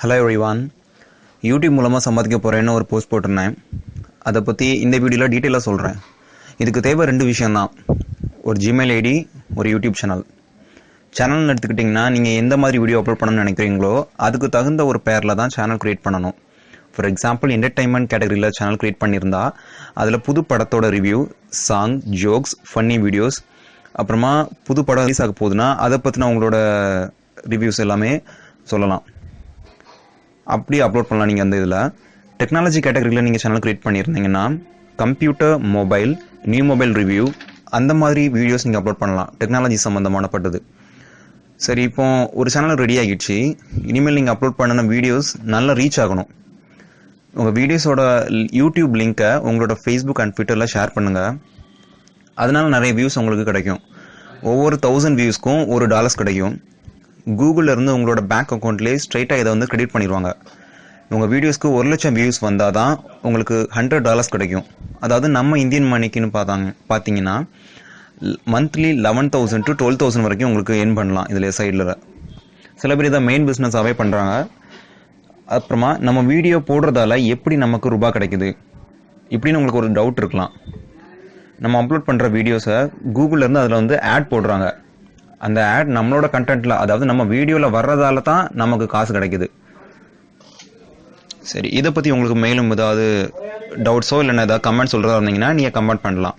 Hello everyone YouTube மூலமாக சம்பாதிக்க போகிறேன்னு ஒரு போஸ்ட் போட்டிருந்தேன். அதை பற்றி இந்த வீடியோவில் டீட்டெயிலாக சொல்கிறேன் இதுக்கு தேவை ரெண்டு விஷயந்தான் ஒரு ஜிமெயில் ஐடி ஒரு யூடியூப் சேனல் சேனல்னு எடுத்துக்கிட்டிங்கன்னா நீங்கள் எந்த மாதிரி வீடியோ அப்லோட் பண்ணணும்னு நினைக்கிறீங்களோ அதுக்கு தகுந்த ஒரு பேரில் தான் சேனல் க்ரியேட் பண்ணணும். ஃபார் எக்ஸாம்பிள் என்டர்டைன்மெண்ட் கேட்டகரியில் சேனல் க்ரியேட் பண்ணியிருந்தா அதில் புது படத்தோட review song jokes funny videos அப்புறமா புது படம் ரிலீஸ் ஆக போகுதுன்னா அதை பற்றின உங்களோட ரிவ்யூஸ் எல்லாமே சொல்லலாம். அப்படி அப்லோட் பண்ணலாம் நீங்கள் அந்த இதில். டெக்னாலஜி கேட்டகரியில் நீங்கள் சேனல் க்ரியேட் பண்ணியிருந்தீங்கன்னா computer mobile new mobile review அந்த மாதிரி வீடியோஸ் நீங்கள் அப்லோட் பண்ணலாம். டெக்னாலஜி சம்மந்தமானப்பட்டது சரி இப்போ ஒரு சேனல் ரெடி ஆகிடுச்சு. இனிமேல் நீங்கள் அப்லோட் பண்ணின வீடியோஸ் நல்லா ரீச் ஆகணும். உங்கள் வீடியோஸோட யூடியூப் லிங்க்கை உங்களோட ஃபேஸ்புக் அண்ட் ட்விட்டரில் ஷேர் பண்ணுங்கள் அதனால நிறைய வியூஸ் உங்களுக்கு கிடைக்கும். ஒவ்வொரு தௌசண்ட் வியூஸ்க்கும் ஒரு டாலர்ஸ் கிடைக்கும். கூகுளில் இருந்து உங்களோட பேங்க் அக்கௌண்ட்லேயே ஸ்ட்ரைட்டாக இதை வந்து கிரெடிட் பண்ணிடுவாங்க உங்கள் வீடியோஸ்க்கு ஒரு லட்சம் வியூஸ் வந்தால் தான் உங்களுக்கு ஹண்ட்ரட் டாலர்ஸ் கிடைக்கும். அதாவது நம்ம இந்தியன் மணிக்குன்னு பார்த்தாங்க பார்த்தீங்கன்னா monthly eleven thousand to twelve thousand வரைக்கும் உங்களுக்கு எர்ன் பண்ணலாம் இதில் சைடில் சில பேர் இதை மெயின் பிஸ்னஸாகவே பண்ணுறாங்க அப்புறமா நம்ம வீடியோ போடுறதால எப்படி நமக்கு ரூபா கிடைக்குது? இப்படின்னு உங்களுக்கு ஒரு டவுட் இருக்கலாம். நம்ம அப்லோட் பண்ணுற வீடியோஸை கூகுள்லேருந்து அதில் வந்து ஆட் போடுறாங்க. அந்த ஆட் நம்மளோட கண்டென்ட்ல அதாவது நம்ம வீடியோவில் வர்றதால தான் நமக்கு காசு கிடைக்குது. சரி இதை பற்றி உங்களுக்கு மேலும் ஏதாவது டவுட்ஸோ இல்லைன்னா ஏதாவது கமெண்ட் சொல்கிறதா இருந்தீங்கன்னா நீங்கள் கமெண்ட் பண்ணலாம்.